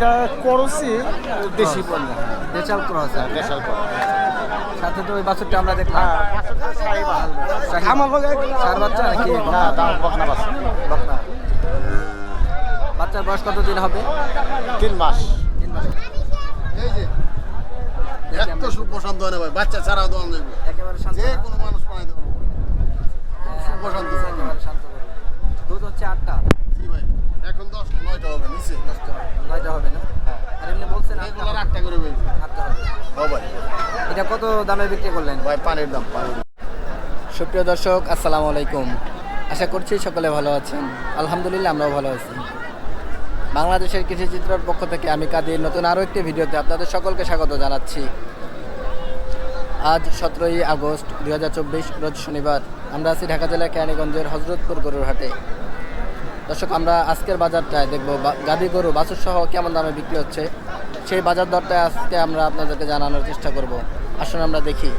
এটা করছি দেশি পণ্য দেশাল ক্রস দেশাল পণ্য সাথে তো ওই বাছুরটা আমরা দেখলাম। শাহী। আমার লগে চার বাচ্চা নাকি? না বকনা বাস বকনা। বাচ্চার বয়স কত দিন হবে? তিন মাস। তিন মাস। এত। সুপ্রশান্ত হয় না ভাই। বাচ্চা ছাড়াও দোয়ান যাবে একেবারে শান্ত। যে কোনো মানুষ পাঠাই দেবো। সুপ্রশান্ত। শান্ত। দুধ হচ্ছে আটটা। জি ভাই। এখন দশ নয়টা হবে নিচে। দশটা নয়টা হবে না? আর এমনি বলছেন এগুলো আটটা করে ভাই আটটা হবে। ও এটা কত দামে বিক্রি করলেন? ভাই পানির দাম পানির সুপ্রিয় দর্শক আসসালামু আলাইকুম। আশা করছি সকলে ভালো আছেন। আলহামদুলিল্লাহ আমরাও ভালো আছি। বাংলাদেশের কৃষি চিত্রর পক্ষ থেকে আমি কাদির নতুন আরও একটি ভিডিওতে আপনাদের সকলকে স্বাগত জানাচ্ছি। আজ সতেরোই আগস্ট দু হাজার চব্বিশ রোজ শনিবার। আমরা আছি ঢাকা জেলার কেরানীগঞ্জের হজরতপুর গরুর হাটে দর্শক, আমরা আজকের বাজারটায় দেখব গাভী গরু বাছুর সহ কেমন দামে বিক্রি হচ্ছে। সেই বাজার দরটায় আজকে আমরা আপনাদেরকে জানানোর চেষ্টা করব। আসুন আমরা দেখি।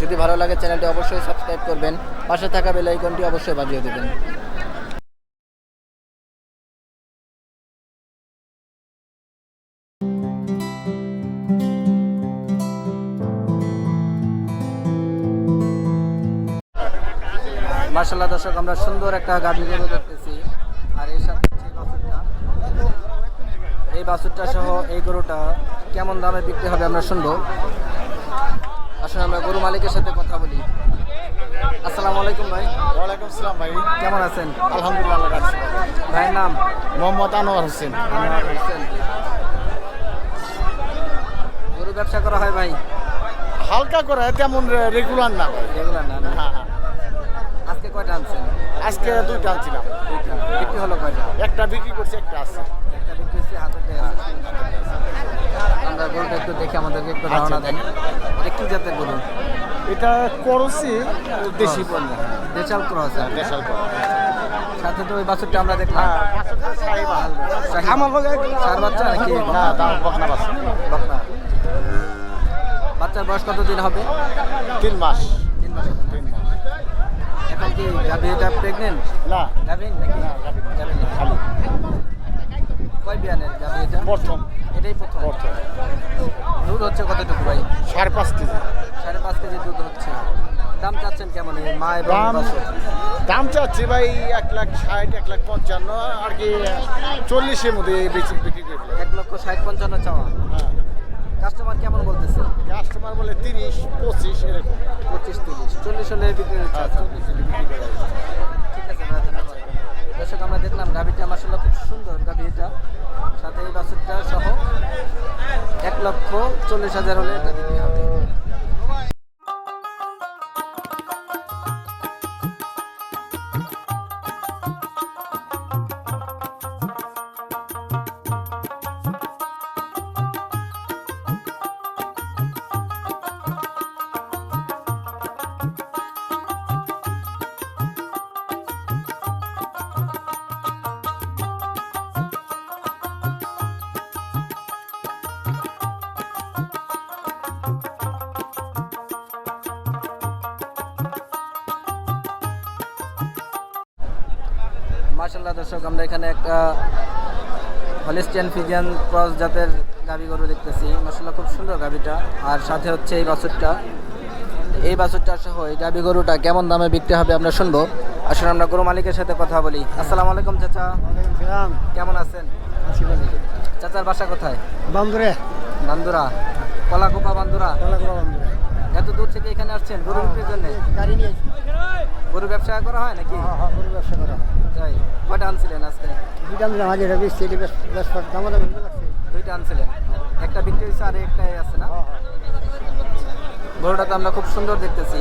যদি ভালো লাগে চ্যানেলটি অবশ্যই সাবস্ক্রাইব করবেন। পাশে থাকা বেল আইকনটি অবশ্যই বাজিয়ে দেবেন। মার্শাল্লাহ দর্শক, আমরা সুন্দর একটা গরু দেখতেছি আর এর সাথে হচ্ছে এই বাছুরটা এই বাছুরটা সহ এই গরুটা কেমন দামে বিক্রি হবে আমরা শুনব। আসলে আমরা গরু মালিকের সাথে কথা বলি। আসসালামু আলাইকুম ভাই। ওয়ালাইকুম আসসালাম ভাই। কেমন আছেন? আলহামদুলিল্লাহ রাখছি ভাইয়ের নাম? মোহাম্মদ আনোয়ার হোসেন। গরু ব্যবসা করা হয় ভাই? হালকা করে তেমন রেগুলার না রেগুলার না না? হ্যাঁ, হ্যাঁ। আজকে কয়টা আনছেন? আজকে দুইটা আনছিলাম। বিক্রি হলো কয়টা? একটা বিক্রি করছি একটা আছে। আমরা গরুটা একটু দেখে আমাদেরকে একটু ধারণা দেন। এটা কি জাতের গরু? এটা করছি দেশি পণ্য দেশাল ক্রস দেশাল পণ্য সাথে তো ওই বাছুরটা আমরা দেখলাম। শাহী। আমার লগে চার বাচ্চা নাকি? না দাম বকনা বাস বকনা। বাচ্চার বয়স কত দিন হবে? তিন মাস। তিন মাস তিন মাস। এখন কি গাভী এটা প্রেগনেন্ট না। গাভিন নাকি? না, গাভিন খালি। কয় বিয়ানের গাভী এটা প্রথম। এটাই প্রথম। প্রথম। দুধ হচ্ছে কতটুকু ভাই? সাড়ে পাঁচ কেজি। সাড়ে পাঁচ কেজি দুধ হচ্ছে। দাম চাচ্ছেন কেমন মা এবং দাম চাচ্ছি ভাই এক লাখ ষাট এক লাখ পঞ্চান্ন আর কি চল্লিশের মধ্যে বেশি বিক্রি করে। এক লক্ষ ষাট পঞ্চান্ন চাওয়া। হ্যাঁ। কাস্টমার কেমন বলতেছে? কাস্টমার বলে তিরিশ পঁচিশ এরকম। পঁচিশ তিরিশ। চল্লিশ হলে বিক্রি হ্যাঁ, আচ্ছা। বিক্রি করে দর্শক, আমরা দেখলাম গাভিটা মাসাল্লাহ খুব সুন্দর গাভিটা। সাথে এই বাছুরটা সহ এক লক্ষ চল্লিশ হাজার হলে এটা দিতে হবে। মার্শাল্লাহ দর্শক আমরা এখানে একটা হলিস্টিয়ান ফিজিয়ান ক্রস জাতের গাভি গরু দেখতেছি। মার্শাল্লাহ খুব সুন্দর গাভিটা। আর সাথে হচ্ছে এই বাছুরটা। এই বাছুরটা সহ এই গাভি গরুটা কেমন দামে বিক্রি হবে আমরা শুনব। আসলে আমরা গরু মালিকের সাথে কথা বলি। আসসালামু আলাইকুম চাচা। কেমন আছেন? চাচার বাসা কোথায়? বান্দরে। বান্দুরা। কলাকোপা বান্দুরা। এত দূর থেকে এখানে আসছেন গরু বিক্রির জন্য? গাড়ি নিয়ে গরু ব্যবসা করা হয় নাকি? গরু ব্যবসা করা তাই কয়টা আনছিলেন আজকে? দুইটা আমরা মাঝে রবি সেটি বেশ বেশ দাম দাম লাগছে দুইটা আনছিলেন। একটা বিক্রি হয়েছে আর একটাই আছে না? গরুটা তো আমরা খুব সুন্দর দেখতেছি।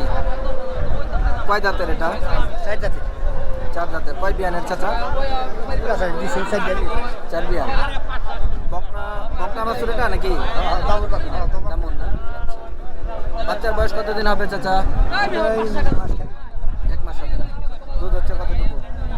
কয় জাতের এটা? চার জাতের। কয় বিয়ানের চাচা? চার বিয়ান। বকনা বকনা বাছুর এটা নাকি? তেমন না? আচ্ছা। বাচ্চার বয়স কতদিন হবে চাচা? এক মাস হবে দুধ হচ্ছে কতটুকু?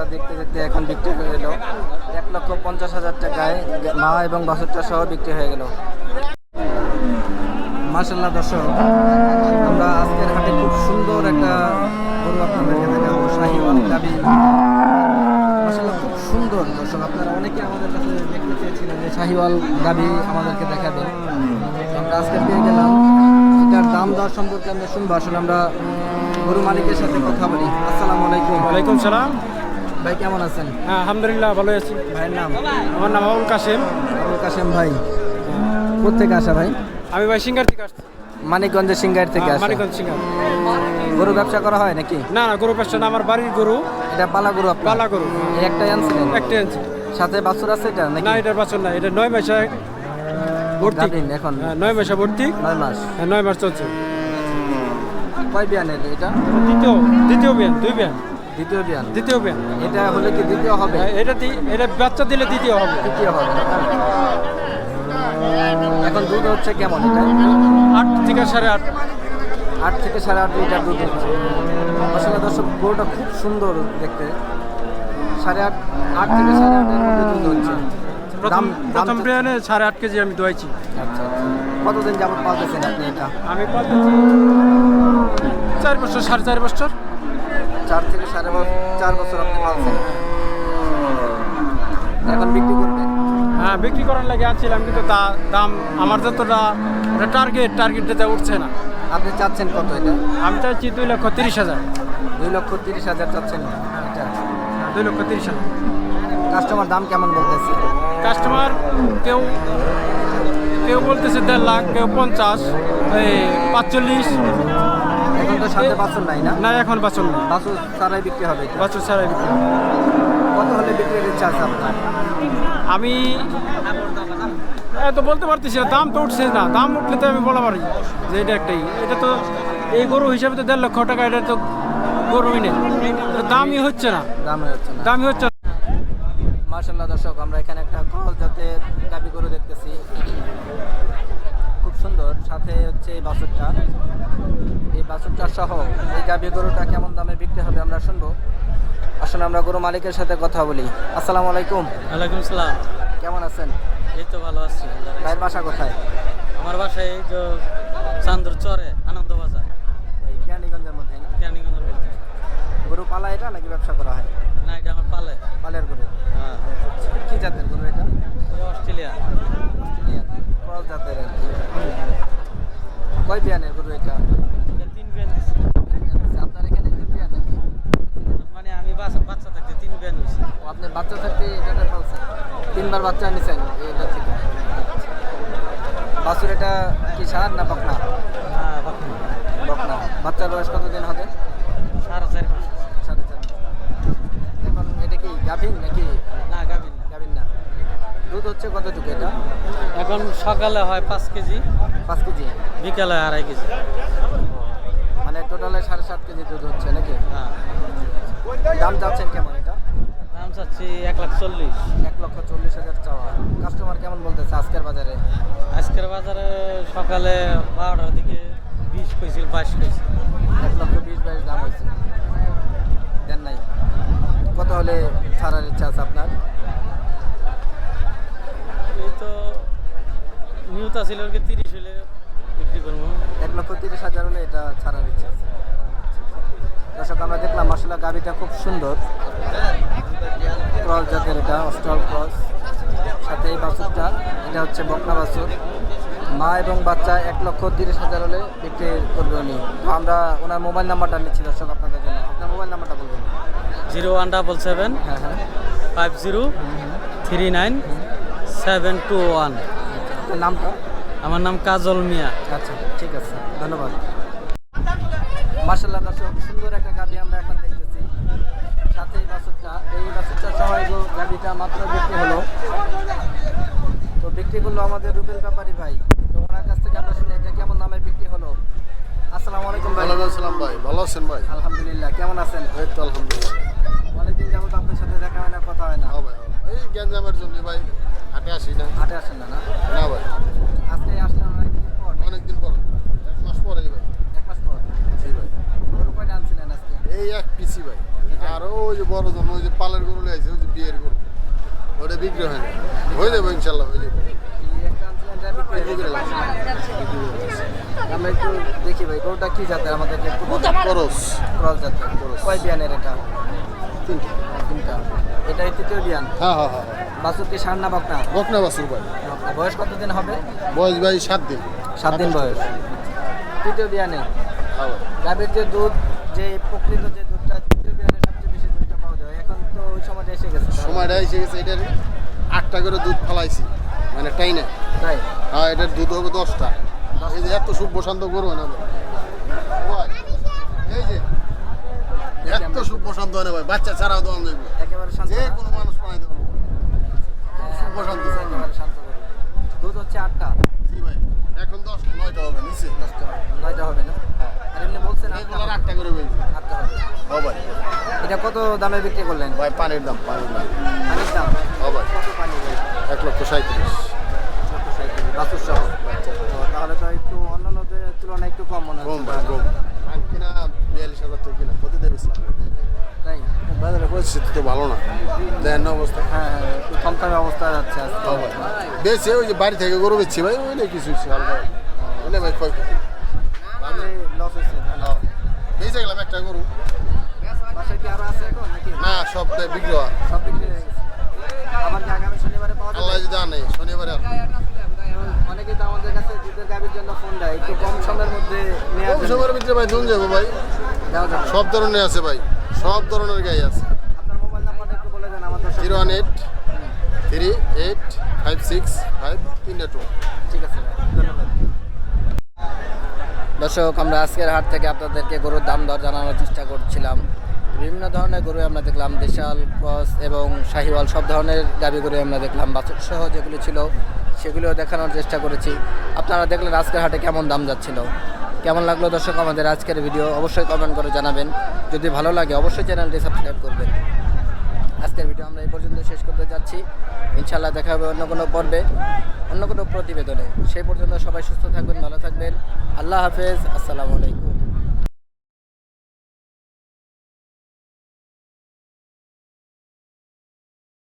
আমরা দেখতে দেখতে এখন বিক্রি হয়ে গেল এক লক্ষ পঞ্চাশ হাজার টাকায় মা এবং বাছুরটা সহ বিক্রি হয়ে গেল। মার্শাল্লাহ দর্শক, আমরা আজকের হাটে খুব সুন্দর একটা গরু আপনাদেরকে দেখাবো, শাহিওয়াল গাবি মার্শাল্লাহ খুব সুন্দর দর্শক, আপনারা অনেকে আমাদের কাছে দেখতে চেয়েছিলেন যে শাহিওয়াল গাবি আমাদেরকে দেখাবেন আমরা আজকে পেয়ে গেলাম, এটার দাম দর সম্পর্কে আমরা শুনব। আসলে আমরা গরু মালিকের সাথে কথা বলি। আসসালামু আলাইকুম। ওয়ালাইকুম সালাম। ভাই কেমন আছেন? হ্যাঁ আলহামদুলিল্লাহ ভালো আছি। ভাইয়ের নাম? আমার নাম আবুল কাশেম। আবুল কাশেম ভাই কোথেকে আসা ভাই? আমি ভাই সিঙ্গার থেকে আসছি। মানিকগঞ্জের সিঙ্গার থেকে আসা মানিকগঞ্জ সিঙ্গার। গরু ব্যবসা করা হয় নাকি? না না গরু পেশা না আমার বাড়ির গরু। এটা পালা গরু পালা গরু। এই একটাই আনছিলেন? একটা আনছি। সাথে বাছুর আছে এটা নাকি? না এটার বাছর না এটা নয় মাসে ভর্তি। এখন? হ্যাঁ, নয় মাসে ভর্তি। নয় মাস? হ্যাঁ, নয় মাস চলছে। কয় বিয়ানের এটা? দ্বিতীয় দ্বিতীয় বিয়ান দুই বিয়ান। দ্বিতীয় বিয়ান। দ্বিতীয় বিয়ান। এটা হলে কি দ্বিতীয় হবে? হ্যাঁ, এটা এটা বাচ্চা দিলে দ্বিতীয় হবে। দ্বিতীয় হবে এখন দুধ হচ্ছে কেমন এটা? আট থেকে সাড়ে আট। আট থেকে সাড়ে আট লিটার দুধ হচ্ছে। আসলে দর্শক গরুটা খুব সুন্দর দেখতে। সাড়ে আট আট থেকে সাড়ে আটের মধ্যে দুধ হচ্ছে। প্রথম প্রথম বিয়ানে সাড়ে আট কেজি আমি দোয়াইছি। আচ্ছা আচ্ছা। কতদিন যাবত পালতেছেন আপনি এটা? আমি পাচ্ছি চার বছর সাড়ে চার বছর। চার থেকে সাড়ে বছর চার বছর আপনি পালছেন এখন বিক্রি করবেন? হ্যাঁ বিক্রি করার লাগে আছিলাম কিন্তু তা দাম আমার যতটা টার্গেট টার্গেটটা উঠছে না। আপনি চাচ্ছেন কত এটা? আমি চাইছি দুই লক্ষ তিরিশ হাজার। দুই লক্ষ তিরিশ হাজার চাচ্ছেন এটা? দুই লক্ষ তিরিশ হাজার। কাস্টমার দাম কেমন বলতেছে? কাস্টমার কেউ কেউ বলতেছে দেড় লাখ কেউ পঞ্চাশ এই পাঁচচল্লিশ। তো সাথে বাছুর নাই না? না এখন বাছর না বাছুর ছাড়াই বিক্রি হবে। বাছর ছাড়াই বিক্রি হবে। কত হলে বিক্রির ইচ্ছা আছে আপনার? আমি তো বলতে পারতেছি না দাম তো উঠছে না। দাম উঠলে তো আমি বলা পারি যে এটা একটাই। এটা তো এই গরু হিসাবে তো দেড় লক্ষ টাকা এটা তো গরুই নেই। দামই হচ্ছে না। দাম হচ্ছে না। দামই হচ্ছে না। মার্শাল্লাহ দর্শক আমরা এখানে একটা ক্রস জাতের গাবি গরু দেখতেছি। খুব সুন্দর সাথে হচ্ছে এই বাছুরটা। বাছুরটা সহ এই গাবি গরুটা কেমন দামে বিক্রি হবে আমরা শুনব। আসলে আমরা গরু মালিকের সাথে কথা বলি। আসসালামু আলাইকুম। ওয়ালাইকুম সালাম। কেমন আছেন? এই তো ভালো আছি ভাইয়ের বাসা কোথায়? আমার বাসায় এই যে চান্দুর চরে আনন্দ বাজার। এই কেরানীগঞ্জের মধ্যে না? কেরানীগঞ্জের মধ্যে। গরু পালা এটা নাকি ব্যবসা করা হয়? না এটা আমার পালে। পালের গরু। হ্যাঁ। কি জাতের গরু এটা? Australia Australian. ক্রস জাতের কয় বিয়ানের গরু এটা এটা তিন বিয়ান দিছি আপনার এখানে তিন বিয়ান নাকি মানে আমি বাচ্চা বাচ্চা থাকতে তিন বিয়ান দিছি ও, আপনি বাচ্চা থাকতে এটাতে পালছেন? তিনবার বাচ্চা নিছেন এটা থেকে? বাছুর এটা কি সার না বকনা? হ্যাঁ বাকি বকনা। বাচ্চার বয়স কতদিন হবে? সাড়ে চার মাস। সাড়ে চার এখন এটা কি গাভিন নাকি? না গাবিন না। গাভিন না। দুধ হচ্ছে কতটুকু এটা? এখন সকালে হয় পাঁচ কেজি পাঁচ কেজি? বিকালে আড়াই কেজি। মানে টোটালে সাড়ে সাত কেজি দুধ হচ্ছে নাকি? হ্যাঁ। দাম যাচ্ছেন কেমন? দাম চাচ্ছি এক লাখ চল্লিশ। এক লক্ষ চল্লিশ হাজার চাওয়া। কাস্টমার কেমন বলতেছে আজকের বাজারে? আজকের বাজারে সকালে বারোটার দিকে বিশ কইছিল বাইশ কইছিল। এক লক্ষ বিশ বাইশ দাম হয়েছে। দেন নাই। কত হলে ছাড়ার ইচ্ছা আছে আপনার? এই তো নিউতা ছিল ওকে তিরিশ হলে বিক্রি করব। এক লক্ষ তিরিশ হাজার হলে এটা ছাড়ার ইচ্ছা আছে। দর্শক আমরা দেখলাম মশলা গাড়িটা খুব সুন্দর। ক্রস জাতের এটা অস্ট্রাল ক্রস। সাথে এই বাছুরটা এটা হচ্ছে বকনা বাছুর। মা এবং বাচ্চা এক লক্ষ তিরিশ হাজার হলে বিক্রি করবে উনি। তো আমরা ওনার মোবাইল নাম্বারটা নিচ্ছি দর্শক আপনাদের জন্য। আপনার মোবাইল নাম্বারটা বলবেন। জিরো ওয়ান ডাবল সেভেন হ্যাঁ হ্যাঁ। Five zero three nine seven two one. নামটা? আমার নাম কাজল মিয়া। আচ্ছা ঠিক আছে। ধন্যবাদ। মার্শাল্লাহ দর্শক সুন্দর একটা গাড়ি আমরা এখন সাথে এই এই বাসুরটা সহ গাড়িটা মাত্র বিক্রি হলো। তো বিক্রি করল আমাদের রুবেল ব্যাপারী ভাই। তো ওনার কাছ থেকে আমরা শুনি এটা কেমন দামে বিক্রি হলো? আসসালামু আলাইকুম ভাই। ওয়ালাইকুম আসসালাম ভাই ভালো আছেন ভাই? আলহামদুলিল্লাহ কেমন আছেন? এই তো আলহামদুলিল্লাহ অনেকদিন যাবত আপনার সাথে দেখা হয় না কথা হয় না হ্যাঁ ভাই হ্যাঁ। এই গ্যাঞ্জামের জন্য ভাই হাটে আসি না হাটে আসেন না না না ভাই আজকে আসলেন ধরুন ওই যে পালের গরু লিয়েছে ওই যে বিয়ের গরু ওটা বিক্রি হয় না হয়ে যাবে ইনশাল্লাহ হয়ে যাবে এই একটা আনছিলেন, এটা বিক্রি হয়ে গেছে। আমরা একটু দেখি ভাই গরুটা কি জাতের? আমাদেরকে একটু। খরচ ক্রস। জাতের কয় বিয়ানের এটা? তিনটা। তিনটা। এটাই তৃতীয় বিয়ান? হ্যাঁ হ্যাঁ হ্যাঁ বাছুর কি সার না বাকনা বকনা বাসুর ভাই। বয়স কতদিন হবে? বয়স ভাই সাত দিন। সাত দিন বয়স। তৃতীয় বিয়ানে? হ্যাঁ। গাভীর যে দুধ যে প্রকৃত যে দুধটা তৃতীয় বিয়ানে সবচেয়ে বেশি দুধটা পাওয়া যায়। এখন তো ওই সময়টা এসে গেছে সময়টা এসে গেছে এটার আটটা করে দুধ ফালাইছি। মানে টাইনে। তাই? হ্যাঁ এটার দুধ হবে দশটা। এই যে এত শুভ শান্ত গরু হয় না এই যে এত শুভ শান্ত হয় না ভাই বাচ্চা ছাড়াও দোয়ান যাবে যে কোনো মানুষ বানাইতে পারবে শুভ শান্ত। শান্ত। দুধ হচ্ছে আটটা। জি ভাই এখন দশ নয়টা হবে নিচে। দশটা নয়টা হবে না? আর এমনি বলছেন হবে। আটটা করে বেশি আটটা হবে। ও ভাই। এটা কত দামে বিক্রি করলেন? ভাই পানির দাম পানির দাম। পানির দাম? ও ভাই। কত পানি? এক লক্ষ সাঁত্রিশ বাছুর সহ। তাহলে তো একটু অন্যান্যদের তুলনায় একটু কম মনে কম হচ্ছে ভাই কম। আমি কিনা বিয়াল্লিশ হাজার কিনা প্রতি দেবেছিলাম তাই? পরিস্থিতি তো ভালো না। দেন অবস্থা। হ্যাঁ হ্যাঁ একটু থমথমে অবস্থা যাচ্ছে বেশি ওই যে বাড়ি থেকে গরু বেচছি ভাই ওই কিছু হচ্ছে হালকা। ওই ভাই ক্ষয়ক্ষতি লস হয়েছে হ্যাঁ। বেঁচে গেলাম একটা গরু। না সব বিক্রি হওয়া। সব বিক্রি হয়ে গেছে। আবার আগামী শনিবারে পাওয়া আল্লাহ যাবে শনিবারে আর অনেকেই তো আমাদের কাছে দুধের গাভীর জন্য ফোন দেয়। একটু কম সময়ের মধ্যে কম সময়ের ভিতরে ভাই নুন যাব ভাই। সব ধরনের আছে ভাই সব ধরনের গাই আছে। আপনার মোবাইল নাম্বারটা একটু বলে দেন আমাদের zero one eight three eight five six five তিনটে টু ঠিক আছে ধন্যবাদ। দর্শক আমরা আজকের হাট থেকে আপনাদেরকে গরুর দাম দর জানানোর চেষ্টা করছিলাম। বিভিন্ন ধরনের গরু আমরা দেখলাম দেশাল ক্রস এবং শাহিওয়াল সব ধরনের গাবি গরু আমরা দেখলাম। বাছুর সহ যেগুলি ছিল সেগুলিও দেখানোর চেষ্টা করেছি। আপনারা দেখলেন আজকের হাটে কেমন দাম যাচ্ছিল। কেমন লাগল দর্শক, আমাদের আজকের ভিডিও অবশ্যই কমেন্ট করে জানাবেন। যদি ভালো লাগে, অবশ্যই চ্যানেলটি সাবস্ক্রাইব করবেন। আজকের ভিডিও আমরা এই পর্যন্ত শেষ করতে যাচ্ছি। ইনশাল্লাহ দেখা হবে অন্য কোনো পর্বে, অন্য কোনো প্রতিবেদনে। সেই পর্যন্ত সবাই সুস্থ থাকবেন, ভালো থাকবেন। আল্লাহ হাফেজ, আসসালামু আলাইকুম।